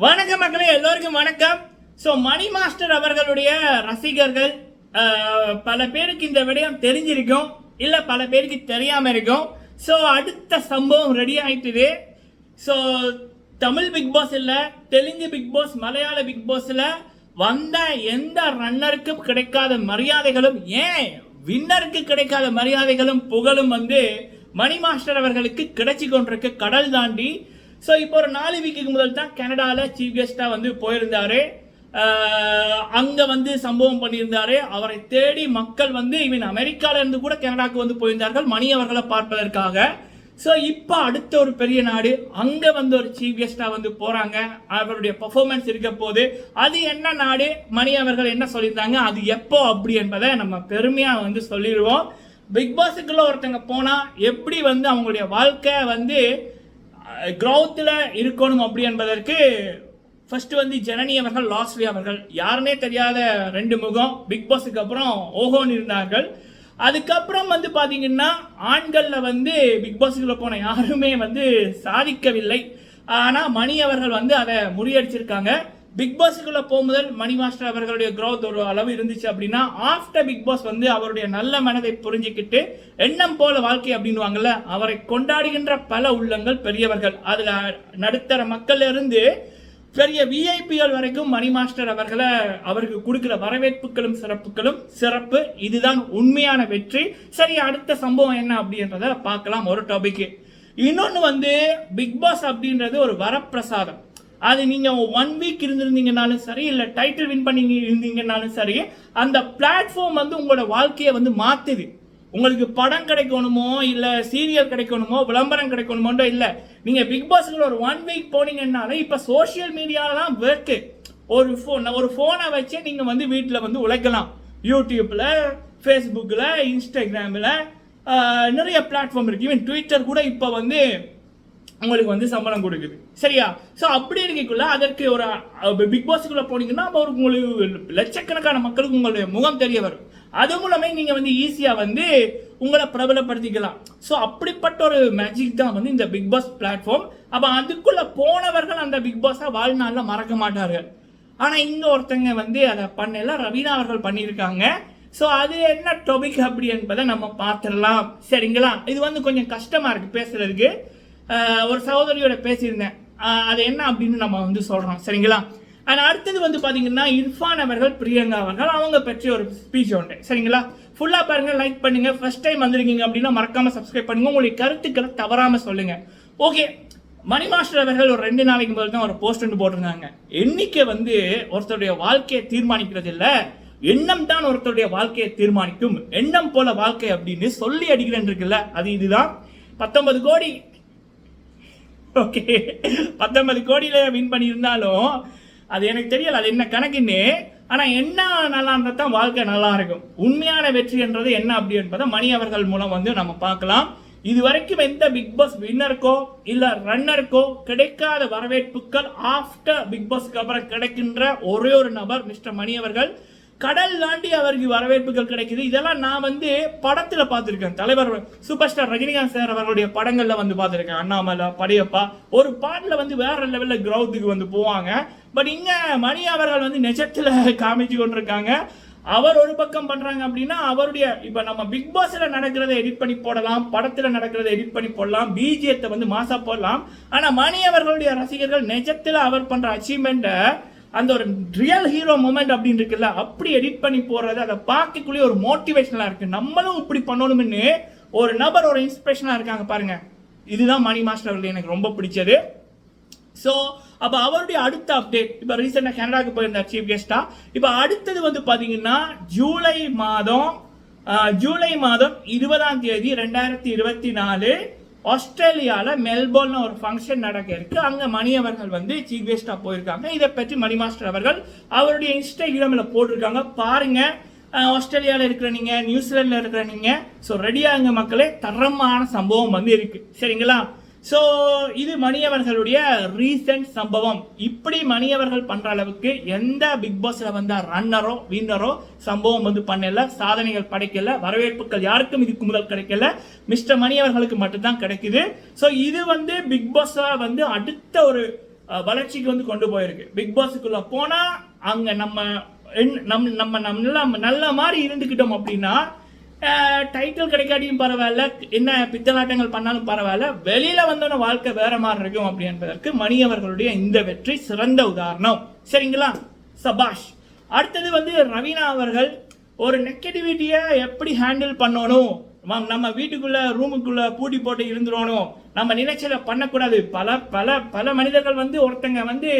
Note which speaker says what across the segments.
Speaker 1: வணக்கம் மக்களே எல்லோருக்கும் வணக்கம். ஸோ மணி மாஸ்டர் அவர்களுடைய ரசிகர்கள் பல பேருக்கு இந்த விடயம் தெரிஞ்சிருக்கும். இல்லை பல பேருக்கு தெரியாமல் இருக்கும். ஸோ அடுத்த சம்பவம் ரெடி ஆயிட்டுது. ஸோ தமிழ் பிக் பாஸ் இல்லை தெலுங்கு பிக் பாஸ் மலையாள பிக் பாஸில் வந்த எந்த ரன்னருக்கும் கிடைக்காத மரியாதைகளும் ஏன் வின்னருக்கு கிடைக்காத மரியாதைகளும் புகழும் வந்து மணி மாஸ்டர் அவர்களுக்கு கிடைச்சி கொண்டிருக்கு. கடல் தாண்டி ஸோ இப்போ ஒரு நாலு வீக்குக்கு முதல் தான் கனடாவில் சீஃப் கெஸ்ட்டாக வந்து போயிருந்தார். அங்கே வந்து சம்பவம் பண்ணியிருந்தார். அவரை தேடி மக்கள் வந்து இவன் அமெரிக்காவிலேருந்து கூட கனடாவுக்கு வந்து போயிருந்தார்கள் மணி அவர்களை பார்ப்பதற்காக. ஸோ இப்போ அடுத்த ஒரு பெரிய நாடு அங்கே வந்து ஒரு சீஃப் கெஸ்ட்டாக வந்து போகிறாங்க அவருடைய பர்ஃபார்மன்ஸ் இருக்க போது அது என்ன நாடு? மணி அவர்கள் என்ன சொல்லியிருந்தாங்க? அது எப்போ அப்படி என்பதை நம்ம பெருமையாக வந்து சொல்லிடுவோம் பிக் பாஸுக்குள்ள ஒருத்தங்க போனால் எப்படி வந்து அவங்களுடைய வாழ்க்கை வந்து க்ரௌத்தில் இருக்கணும் அப்படி என்பதற்கு ஃபஸ்ட்டு வந்து ஜனனி அவர்கள் லாஸ்லி அவர்கள். யாருனே தெரியாத ரெண்டு முகம். பிக் பாஸுக்கு அப்புறம் ஓஹோன்னு இருந்தார்கள். அதுக்கப்புறம் வந்து பார்த்தீங்கன்னா ஆண்களில் வந்து பிக் பாஸுக்குள்ள போன யாருமே வந்து சாதிக்கவில்லை. ஆனால் மணி அவர்கள் வந்து அதை முறியடிச்சிருக்காங்க. பிக் பாஸுக்குள்ள போகும்போது மணி மாஸ்டர் அவர்களுடைய க்ரோத் ஒரு அளவு இருந்துச்சு அப்படின்னா ஆஃப்டர் பிக் பாஸ் வந்து அவருடைய நல்ல மனதை புரிஞ்சுக்கிட்டு எண்ணம் போல வாழ்க்கை அப்படின்வாங்கல்ல அவரை கொண்டாடுகின்ற பல உள்ளங்கள் பெரியவர்கள். அதுல நடுத்தர மக்கள்ல இருந்து பெரிய விஐபிகள் வரைக்கும் மணி மாஸ்டர் அவர்களை அவருக்கு கொடுக்குற வரவேற்புகளும் சிறப்புகளும் சிறப்பு. இதுதான் உண்மையான வெற்றி. சரி அடுத்த சம்பவம் என்ன அப்படின்றத பார்க்கலாம் ஒரு டாபிக் இன்னொன்று வந்து பிக் பாஸ் அப்படின்றது ஒரு வரப்பிரசாதம். அது நீங்கள் ஒன் வீக் இருந்திருந்தீங்கனாலும் சரி இல்லை டைட்டில் வின் பண்ணி இருந்தீங்கனாலும் சரி அந்த பிளாட்ஃபார்ம் வந்து உங்களோட வாழ்க்கையை வந்து மாற்றுது உங்களுக்கு படம் கிடைக்கணுமோ இல்லை சீரியல் கிடைக்கணுமோ விளம்பரம் கிடைக்கணுமோன்றோ இல்லை நீங்கள் பிக் பாஸில் ஒரு ஒன் வீக் போனீங்கன்னாலே இப்போ சோஷியல் மீடியாலாம் ஒர்க்கு ஒரு ஃபோன் ஒரு ஃபோனை வச்சே நீங்கள் வந்து வீட்டில் வந்து உழைக்கலாம். யூடியூப்பில் ஃபேஸ்புக்கில் இன்ஸ்டாகிராமில் நிறைய பிளாட்ஃபார்ம் இருக்குது ஈவன் ட்விட்டர் கூட இப்போ வந்து உங்களுக்கு வந்து சம்பளம் கொடுக்குது. சரியா? ஸோ அப்படி இருக்கக்குள்ள அதற்கு ஒரு பிக் பாஸுக்குள்ள போனீங்கன்னா அவருக்கு உங்களுக்கு லட்சக்கணக்கான மக்களுக்கு உங்களுடைய முகம் தெரிய வரும். அது மூலமே நீங்க வந்து ஈஸியா வந்து உங்களை பிரபலப்படுத்திக்கலாம். ஸோ அப்படிப்பட்ட ஒரு மேஜிக் தான் வந்து இந்த பிக் பாஸ் பிளாட்ஃபார்ம் அப்போ அதுக்குள்ள போனவர்கள் அந்த பிக் பாஸை வாழ்நாளில் மறக்க மாட்டார்கள். ஆனால் இங்க ஒருத்தங்க வந்து அதை பண்ணல ரவீனா அவர்கள் பண்ணியிருக்காங்க. ஸோ அது என்ன டாபிக் அப்படி என்பதை நம்ம பார்த்துடலாம். சரிங்களா? இது வந்து கொஞ்சம் கஷ்டமா இருக்கு பேசுறதுக்கு. ஒரு சகோதரியோட பேசியிருந்தேன். அது என்ன அப்படின்னு நம்ம வந்து சொல்கிறோம் சரிங்களா? அண்ட் அடுத்தது வந்து பார்த்தீங்கன்னா இர்ஃபான் அவர்கள் பிரியங்கா அவர்கள் அவங்க பற்றி ஒரு ஸ்பீச் உண்டு சரிங்களா? ஃபுல்லாக பாருங்கள் லைக் பண்ணுங்க. ஃபர்ஸ்ட் டைம் வந்திருக்கீங்க அப்படின்னா மறக்காமல் சப்ஸ்கிரைப் பண்ணுங்க. உங்களுடைய கருத்துக்களை தவறாமல் சொல்லுங்கள் ஓகே மணி மாஸ்டர் அவர்கள் ஒரு ரெண்டு நாளைக்கு முதல் தான் ஒரு போஸ்ட் ஒன்று போட்டிருந்தாங்க. எண்ணிக்கை வந்து ஒருத்தருடைய வாழ்க்கையை தீர்மானிக்கிறது இல்லை. எண்ணம் தான் ஒருத்தருடைய வாழ்க்கையை தீர்மானிக்கும். எண்ணம் போல வாழ்க்கை அப்படின்னு சொல்லி அடிக்கிறேன் இருக்குல்ல அது இதுதான். பத்தொன்பது கோடி ஓகே பத்தொன்பது கோடியில வின் பண்ணியிருந்தாலும் அது எனக்கு தெரியல அது என்ன கணக்குன்னு. ஆனால் என்ன நல்லா இருந்தால் தான் வாழ்க்கை நல்லா இருக்கும். உண்மையான வெற்றி என்றது என்ன அப்படி என்பதை மணி அவர்கள் மூலம் வந்து நம்ம பார்க்கலாம். இது வரைக்கும் எந்த பிக் பாஸ் வின்னருக்கோ இல்லை ரன்னருக்கோ கிடைக்காத வரவேற்புகள் ஆஃப்டர் பிக் பாஸ்க்கு அப்புறம் கிடைக்கின்ற ஒரே ஒரு நபர் மிஸ்டர் மணி அவர்கள். கடல் தாண்டி அவருக்கு வரவேற்புகள் கிடைக்குது. இதெல்லாம் நான் வந்து படத்தில் பார்த்துருக்கேன். தலைவர் சூப்பர் ஸ்டார் ரஜினிகாந்த் சார் அவர்களுடைய படங்களில் வந்து பார்த்துருக்கேன். அண்ணாமலை படையப்பா. ஒரு பாட்டில் வந்து வேற லெவலில் கிரௌத்துக்கு வந்து போவாங்க. பட் இங்கே மணி அவர்கள் வந்து நெஜத்தில் காமிச்சு கொண்டிருக்காங்க. அவர் ஒரு பக்கம் பண்ணுறாங்க அப்படின்னா அவருடைய இப்போ நம்ம பிக் பாஸில் நடக்கிறத எடிட் பண்ணி போடலாம். படத்தில் நடக்கிறத எடிட் பண்ணி போடலாம். பிஜிஎத்தை வந்து மாசா போடலாம். ஆனால் மணி அவர்களுடைய ரசிகர்கள் நெஜத்தில் அவர் பண்ணுற அச்சீவ்மெண்ட்டை அந்த ஒரு ரியல் ஹீரோ மூமெண்ட் அப்படின்னு இருக்குல்ல அப்படி எடிட் பண்ணி போடுறது அதை பார்க்கக்குள்ளே ஒரு மோட்டிவேஷனாக இருக்கு. நம்மளும் இப்படி பண்ணணும்னு ஒரு நபர் ஒரு இன்ஸ்பிரேஷனாக இருக்காங்க பாருங்க. இதுதான் மணி மாஸ்டர் அவர்கள் எனக்கு ரொம்ப பிடிச்சது. ஸோ அப்போ அவருடைய அடுத்த அப்டேட் இப்போ ரீசெண்டாக கனடாவுக்கு போயிருந்தார் சீஃப் கெஸ்டா இப்போ அடுத்தது வந்து பார்த்தீங்கன்னா ஜூலை மாதம் ஜூலை மாதம் இருபதாம் தேதி ரெண்டாயிரத்தி இருபத்தி நாலு ஆஸ்திரேலியாவில் மெல்போர்ன்ல ஒரு ஃபங்க்ஷன் நடக்க இருக்கு அங்கே மணி அவர்கள் வந்து சீஃப் கெஸ்டாக போயிருக்காங்க. இதை பற்றி மணி மாஸ்டர் அவர்கள் அவருடைய இன்ஸ்டாகிராமில் போட்டிருக்காங்க. பாருங்க. ஆஸ்திரேலியாவில் இருக்கிற நீங்கள் நியூசிலாண்டில் இருக்கிற நீங்கள் ஸோ ரெடியாகுங்க மக்களே. தரமான சம்பவம் வந்து இருக்குது சரிங்களா? ஸோ இது மணியவர்களுடைய ரீசன்ட் சம்பவம். இப்படி மணியவர்கள் பண்ற அளவுக்கு எந்த பிக் பாஸ்ல வந்த ரன்னரோ வின்னரோ சம்பவம் வந்து பண்ணல சாதனைகள் படைக்கல வரவேற்புகள் யாருக்கும் இதுக்கு முதல் கிடைக்கல. மிஸ்டர் மணியவர்களுக்கு மட்டும்தான் கிடைக்குது. ஸோ இது வந்து பிக் பாஸ் வந்து அடுத்த ஒரு வளர்ச்சிக்கு வந்து கொண்டு போயிருக்கு. பிக் பாஸுக்குள்ள போனா அங்க நம்ம என்- நம் நம்ம நம்ம நல்லா நல்ல மாதிரி இருந்துக்கிட்டோம் அப்படின்னா டைட்டில் கிடைக்காட்டியும் பரவாயில்ல. என்ன பித்தலாட்டங்கள் பண்ணாலும் பரவாயில்ல. வெளியில வந்தோட வாழ்க்கை வேற மாதிரி இருக்கும் அப்படி என்பதற்கு மணி அவர்களுடைய இந்த வெற்றி சிறந்த உதாரணம். சரிங்களா? சபாஷ். அடுத்தது வந்து ரவீனா அவர்கள் ஒரு நெகட்டிவிட்டியை எப்படி ஹேண்டில் பண்ணணும்? நம்ம வீட்டுக்குள்ள ரூமுக்குள்ள பூட்டி போட்டு இருந்துடணும் நம்ம நினைச்சதை பண்ணக்கூடாது. பல பல பல மனிதர்கள் வந்து ஒருத்தங்க வந்து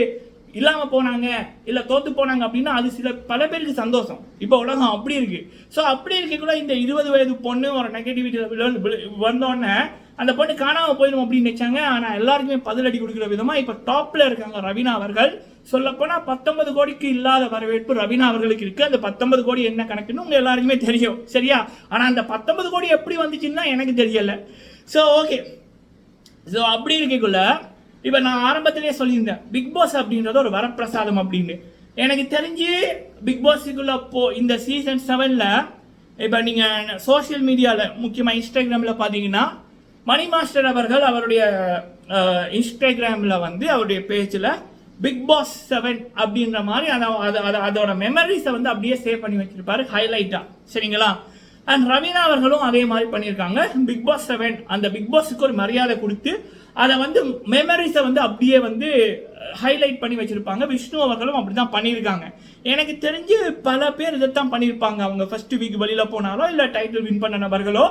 Speaker 1: இல்லாமல் போனாங்க இல்லை தோற்று போனாங்க அப்படின்னா அது சில பல பேருக்கு சந்தோஷம். இப்போ உலகம் அப்படி இருக்கு. ஸோ அப்படி இருக்கக்குள்ள இந்த இருபது வயது பொண்ணு ஒரு நெகட்டிவிட்டியில் வந்தோடனே அந்த பொண்ணு காணாமல் போயிடும் அப்படின்னு நினைச்சாங்க. ஆனால் எல்லாருக்குமே பதிலடி கொடுக்குற விதமாக இப்போ டாப்பில் இருக்காங்க ரவீனா அவர்கள். சொல்லப்போனால் பத்தொன்பது கோடிக்கு இல்லாத வரவேற்பு ரவீனா அவர்களுக்கு இருக்குது அந்த பத்தொன்பது கோடி என்ன கணக்குன்னு உங்கள் எல்லாருக்குமே தெரியும். சரியா? ஆனால் அந்த பத்தொன்பது கோடி எப்படி வந்துச்சுன்னா எனக்கு தெரியலை. ஸோ ஓகே ஸோ அப்படி இருக்கக்குள்ள இப்போ நான் ஆரம்பத்திலேயே சொல்லியிருந்தேன் பிக் பாஸ் அப்படின்றது ஒரு வரப்பிரசாதம் அப்படின்னு. எனக்கு தெரிஞ்சு பிக் பாஸுக்குள்ள போ இந்த சீசன் செவனில் இப்போ நீங்கள் சோஷியல் மீடியாவில் முக்கியமாக இன்ஸ்டாகிராமில் பார்த்தீங்கன்னா மணி மாஸ்டர் அவர்கள் அவருடைய இன்ஸ்டாகிராமில் வந்து அவருடைய பேஜில் பிக் பாஸ் செவன் அப்படின்ற மாதிரி அதை அதை அதோட மெமரிஸை வந்து அப்படியே சேவ் பண்ணி வச்சிருப்பாரு ஹைலைட்டாக சரிங்களா? அண்ட் ரவீனா அவர்களும் அதே மாதிரி பண்ணியிருக்காங்க. பிக் பாஸ் செவன் அந்த பிக் பாஸுக்கு ஒரு மரியாதை கொடுத்து அதை வந்து மெமரிஸை வந்து அப்படியே வந்து ஹைலைட் பண்ணி வச்சுருப்பாங்க. விஷ்ணு அவர்களும் அப்படி தான் பண்ணியிருக்காங்க. எனக்கு தெரிஞ்சு பல பேர் இதைத்தான் பண்ணியிருப்பாங்க. அவங்க ஃபஸ்ட்டு வீக் வெளியில் போனாலோ இல்லை டைட்டில் வின் பண்ண நபர்களோ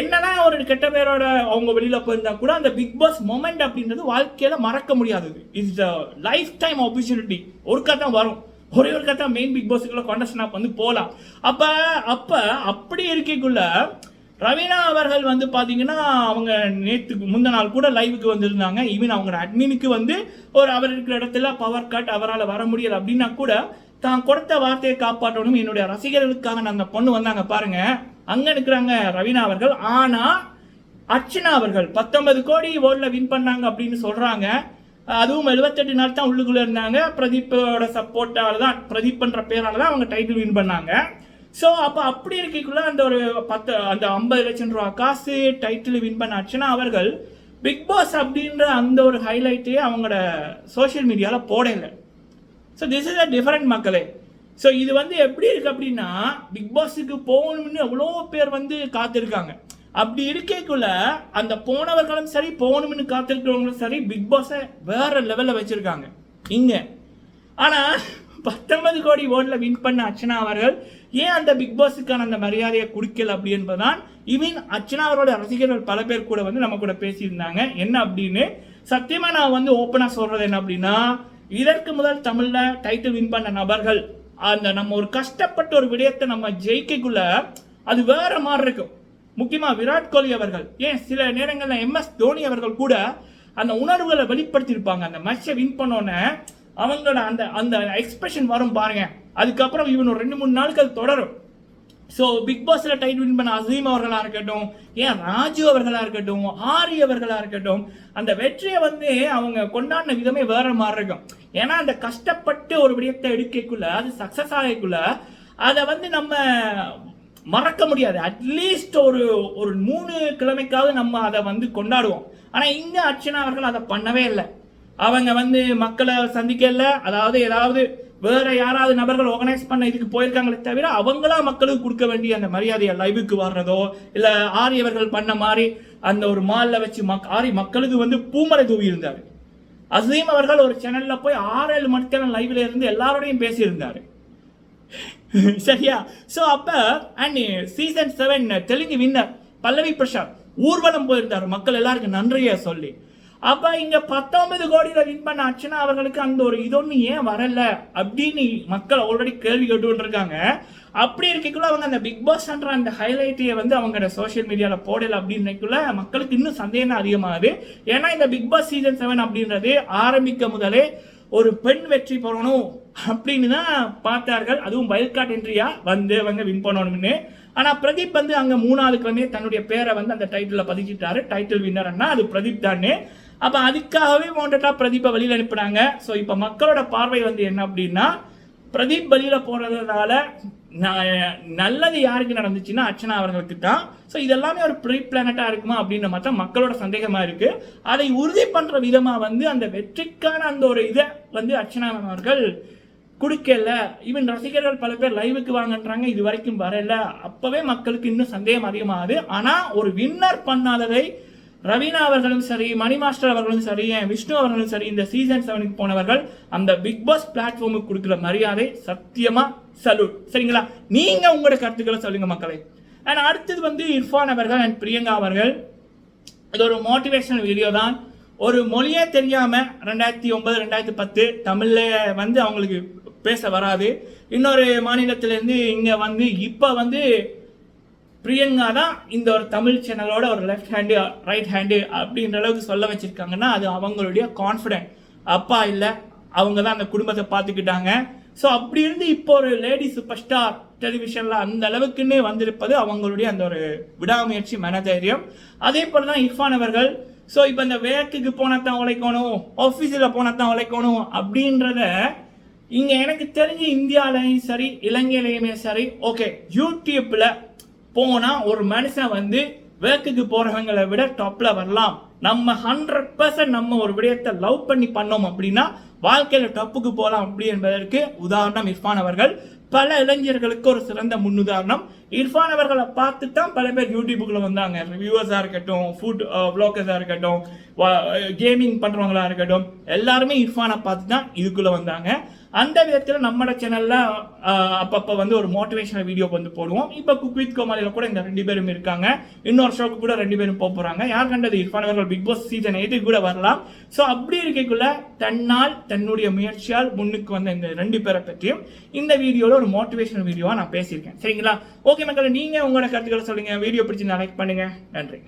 Speaker 1: என்னதான் ஒரு கெட்ட பேரோட அவங்க வெளியில் போயிருந்தா கூட அந்த பிக் பாஸ் மொமெண்ட் அப்படின்றது வாழ்க்கையில் மறக்க முடியாதது இட்ஸ் லைஃப் டைம் ஆப்பர்ச்சுனிட்டி ஒருக்கா தான் வரும். ஒரே ஒரு தான் மெயின் பிக் பாஸுக்குள்ள கான்டெஸ்ட் வந்து போகலாம் அப்போ அப்போ அப்படி இருக்கைக்குள்ளே ரவீனா அவர்கள் வந்து பார்த்தீங்கன்னா அவங்க நேற்றுக்கு முந்த நாள் கூட லைவுக்கு வந்திருந்தாங்க. ஈவன் அவங்க அட்மினுக்கு வந்து ஒரு அவர் இருக்கிற இடத்துல பவர் கட் அவரால் வர முடியல அப்படின்னா கூட தான் கொடுத்த வார்த்தையை காப்பாற்றணும். என்னுடைய ரசிகர்களுக்காக நான் அந்த பொண்ணு வந்தாங்க பாருங்க. அங்க நிற்கிறாங்க ரவீனா அவர்கள். ஆனா அர்ச்சனா அவர்கள் பத்தொன்பது கோடி ஓட்ல வின் பண்ணாங்க அப்படின்னு சொல்றாங்க. அதுவும் 78 நாள் தான் உள்ளுக்குள்ள இருந்தாங்க. பிரதீப்போட சப்போர்ட்டால தான் பிரதீப் பண்ற பேரால தான் அவங்க டைட்டில் வின் பண்ணாங்க. ஸோ அப்போ அப்படி இருக்கக்குள்ள அந்த ஒரு பத்து அந்த ஐம்பது லட்சம் ரூபா காசு டைட்டில் வின் பண்ண அர்ச்சனா அவர்கள் பிக் பாஸ் அப்படின்ற அந்த ஒரு ஹைலைட்டே அவங்களோட சோஷியல் மீடியாவில் போடலை. So this is a different மக்களே. ஸோ இது வந்து எப்படி இருக்குது அப்படின்னா பிக் பாஸுக்கு போகணும்னு எவ்வளோ பேர் வந்து காத்திருக்காங்க. அப்படி இருக்கக்குள்ள அந்த போனவர்களும் சரி போகணும்னு காத்திருக்கிறவங்களும் சரி பிக் பாஸை வேற லெவலில் வச்சுருக்காங்க. இங்கே. ஆனால் பத்தொன்பது கோடி ஓட்டில் வின் பண்ண அர்ச்சனா அவர்கள் ஏன் அந்த பிக் பாஸுக்கான அந்த மரியாதையை கொடுக்கல அப்படி என்பதுதான் இவன் அர்ச்சனா அவரோட ரசிகர்கள் பல பேர் கூட வந்து நம்ம கூட பேசியிருந்தாங்க. என்ன அப்படின்னு? சத்தியமா நான் வந்து ஓப்பனாக சொல்றது என்ன அப்படின்னா இதற்கு முதல் தமிழ்ல டைட்டில் வின் பண்ண நபர்கள் அந்த நம்ம ஒரு கஷ்டப்பட்ட ஒரு விடயத்தை நம்ம ஜெயிக்கக்குள்ள அது வேற மாதிரி இருக்கும். முக்கியமாக விராட் கோலி அவர்கள் ஏன் சில நேரங்களில் எம்எஸ் தோனி அவர்கள் கூட அந்த உணர்வுகளை வெளிப்படுத்தியிருப்பாங்க. அந்த மேட்சை வின் பண்ணோன்னே அவங்களோட அந்த அந்த எக்ஸ்பிரஷன் வரும் பாருங்க. அதுக்கப்புறம் இவன் ஒரு ரெண்டு மூணு நாளுக்கு அது தொடரும். ஸோ பிக் பாஸில் டைட் வின் பண்ண அசீம் அவர்களாக இருக்கட்டும் ஏன் ராஜு அவர்களாக இருக்கட்டும் ஆரி அவர்களாக இருக்கட்டும் அந்த வெற்றியை வந்து அவங்க கொண்டாடின விதமே வேற மாதிரி இருக்கும். ஏன்னா அந்த கஷ்டப்பட்டு ஒரு விடயத்தை எடுக்கக்குள்ள அது சக்ஸஸ் ஆகக்குள்ள அதை வந்து நம்ம மறக்க முடியாது. அட்லீஸ்ட் ஒரு ஒரு மூணு கிழமைக்காவது நம்ம அதை வந்து கொண்டாடுவோம். ஆனால் இங்கே அர்ச்சனா அவர்கள் அதை பண்ணவே இல்லை. அவங்க வந்து மக்களை சந்திக்கல. அதாவது ஏதாவது வேற யாராவது நபர்கள் ஆர்கனைஸ் பண்ண இதுக்கு போயிருக்காங்களே தவிர அவங்களா மக்களுக்கு கொடுக்க வேண்டிய அந்த மரியாதையை லைவுக்கு வர்றதோ இல்ல ஆரியவர்கள் பண்ண மாதிரி அந்த ஒரு மால்ல வச்சு மக் ஆரி மக்களுக்கு வந்து பூமலை தூவி இருந்தாரு. அசீம் அவர்கள் ஒரு சேனல்ல போய் ஆறு ஏழு மணிக்கெல்லாம் லைவ்ல இருந்து எல்லாரோடையும் பேசியிருந்தாரு. சரியா? சோ அப்ப and season seven Telugu winner Pallavi Prasad ஊர்வலம் போயிருந்தாரு. மக்கள் எல்லாருக்கும் நன்றியை சொல்லி. அப்போ இங்கே பத்தொன்பது கோடியில் வின் பண்ண அர்ச்சனா அவர்களுக்கு அந்த ஒரு இது ஒன்று ஏன் வரல அப்படின்னு மக்கள் ஆல்ரெடி கேள்வி கேட்டு இருக்காங்க அப்படி இருக்கக்குள்ள அவங்க அந்த பிக் பாஸ்ன்ற அந்த ஹைலைட்டையை வந்து அவங்க சோஷியல் மீடியாவில் போடல அப்படின்றக்குள்ள மக்களுக்கு இன்னும் சந்தேகம் அதிகமாகுது. ஏன்னா இந்த பிக் பாஸ் சீசன் செவன் அப்படின்றது ஆரம்பிக்க முதலே ஒரு பெண் வெற்றி பெறணும் அப்படின்னு தான் பார்த்தார்கள். அதுவும் வயல்காட் என்ட்ரியா வந்து அவங்க வின் பண்ணணும்னு. ஆனால் பிரதீப் வந்து அங்கே மூணாவது கிழமையே தன்னுடைய பேரை வந்து அந்த டைட்டிலில் பதிச்சிட்டாரு. டைட்டில் வின்னர்னா அது பிரதீப் தானே அப்போ அதுக்காகவே மோண்டட்டாக பிரதீப்பை வழியில் அனுப்புனாங்க. ஸோ இப்போ மக்களோட பார்வை வந்து என்ன அப்படின்னா பிரதீப் வழியில் போறதுனால ந- நல்லது யாருக்கு நடந்துச்சுன்னா அர்ச்சனா அவர்களுக்கு தான் ஸோ இதெல்லாமே ஒரு ப்ரீ பிளானட்டாக இருக்குமா அப்படின்ற மாதிரி தான் மக்களோட சந்தேகமாக இருக்கு. அதை உறுதி பண்ணுற விதமாக வந்து அந்த வெற்றிக்கான அந்த ஒரு இதை வந்து அர்ச்சனா அவர்கள் கொடுக்கல. ஈவன் ரசிகர்கள் பல பேர் லைவுக்கு வாங்கன்றாங்க இது வரைக்கும் வரல. அப்போவே மக்களுக்கு இன்னும் சந்தேகம் அதிகமாகுது. ஆனால் ஒரு வின்னர் பண்ணாததை ரவீனா அவர்களும் சரி மணி மாஸ்டர் அவர்களும் சரி என் விஷ்ணு அவர்களும் சரி இந்த சீசன் செவனுக்கு போனவர்கள் அந்த பிக் பாஸ் பிளாட்ஃபார்முக்கு கொடுக்குற மரியாதை சத்தியமா சல்யூட் சரிங்களா? நீங்க உங்களோட கருத்துக்களை சொல்லுங்க மக்களே. அண்ட் அடுத்தது வந்து இர்ஃபான் அவர்கள் அண்ட் பிரியங்கா அவர்கள். இது ஒரு மோட்டிவேஷனல் வீடியோ தான். ஒரு மொழியே தெரியாம ரெண்டாயிரத்தி ஒன்பது ரெண்டாயிரத்தி பத்து தமிழ்ல வந்து அவங்களுக்கு பேச வராது. இன்னொரு மாநிலத்திலேருந்து இங்கே வந்து இப்போ வந்து பிரியங்கா தான் இந்த ஒரு தமிழ் சேனலோட ஒரு லெஃப்ட் ஹேண்டு ரைட் ஹேண்டு அப்படின்ற அளவுக்கு சொல்ல வச்சுருக்காங்கன்னா அது அவங்களுடைய கான்ஃபிடென்ட் அப்பா இல்லை அவங்க தான் அந்த குடும்பத்தை பார்த்துக்கிட்டாங்க. ஸோ அப்படி இருந்து இப்போ ஒரு லேடி சூப்பர் ஸ்டார் டெலிவிஷனில் அந்த அளவுக்குன்னே வந்திருப்பது அவங்களுடைய அந்த ஒரு விடாமுயற்சி மனதைரியம். அதே போல் தான் இர்ஃபான் அவர்கள். ஸோ இப்போ இந்த வேக்குக்கு போனால் தான் உழைக்கணும் ஆஃபீஸில் போனால் தான் உழைக்கணும் அப்படின்றத இங்கே எனக்கு தெரிஞ்சு இந்தியாலையும் சரி இலங்கையிலையுமே சரி ஓகே யூடியூப்பில் போனால் ஒரு மனுஷன் வந்து வேக்குக்கு போகிறவங்களை விட டாப்பில் வரலாம். நம்ம ஹண்ட்ரட் பர்சன்ட் நம்ம ஒரு விடயத்தை லவ் பண்ணி பண்ணோம் அப்படின்னா வாழ்க்கையில் டப்புக்கு போகலாம் அப்படி என்பதற்கு உதாரணம் இர்ஃபான் அவர்கள். பல இளைஞர்களுக்கு ஒரு சிறந்த முன்னுதாரணம். இர்ஃபான் அவர்களை பார்த்து தான் பல பேர் யூடியூபுக்குள்ள வந்தாங்க. ரிவ்யூவர்ஸாக இருக்கட்டும் ஃபுட் வ்ளாகர்ஸாக uh, இருக்கட்டும் கேமிங் பண்ணுறவங்களா இருக்கட்டும் எல்லாருமே இர்ஃபானை பார்த்து தான் இதுக்குள்ளே வந்தாங்க. அந்த விதத்தில் நம்மளோட சேனலில் அப்பப்போ வந்து ஒரு மோட்டிவேஷனல் வீடியோ வந்து போடுவோம். இப்போ குக் வித் கூட இந்த ரெண்டு பேரும் இருக்காங்க. இன்னொரு ஷோக்கு கூட ரெண்டு பேரும் போக போகிறாங்க யார் கண்டது? இர்ஃபான் அவர்கள் பிக் பாஸ் சீசன் எயிட்டுக்கு கூட வரலாம். ஸோ அப்படி இருக்கக்குள்ள தன்னால் தன்னுடைய முயற்சியால் முன்னுக்கு வந்த இந்த ரெண்டு பேரை பற்றியும் இந்த வீடியோவில் ஒரு மோட்டிவேஷனல் வீடியோவாக நான் பேசியிருக்கேன். சரிங்களா? ஓகே மக்கள் நீங்கள் உங்களோட கருத்துக்களை சொல்லுங்கள் வீடியோ பிடிச்சி லைக் பண்ணுங்கள் நன்றி.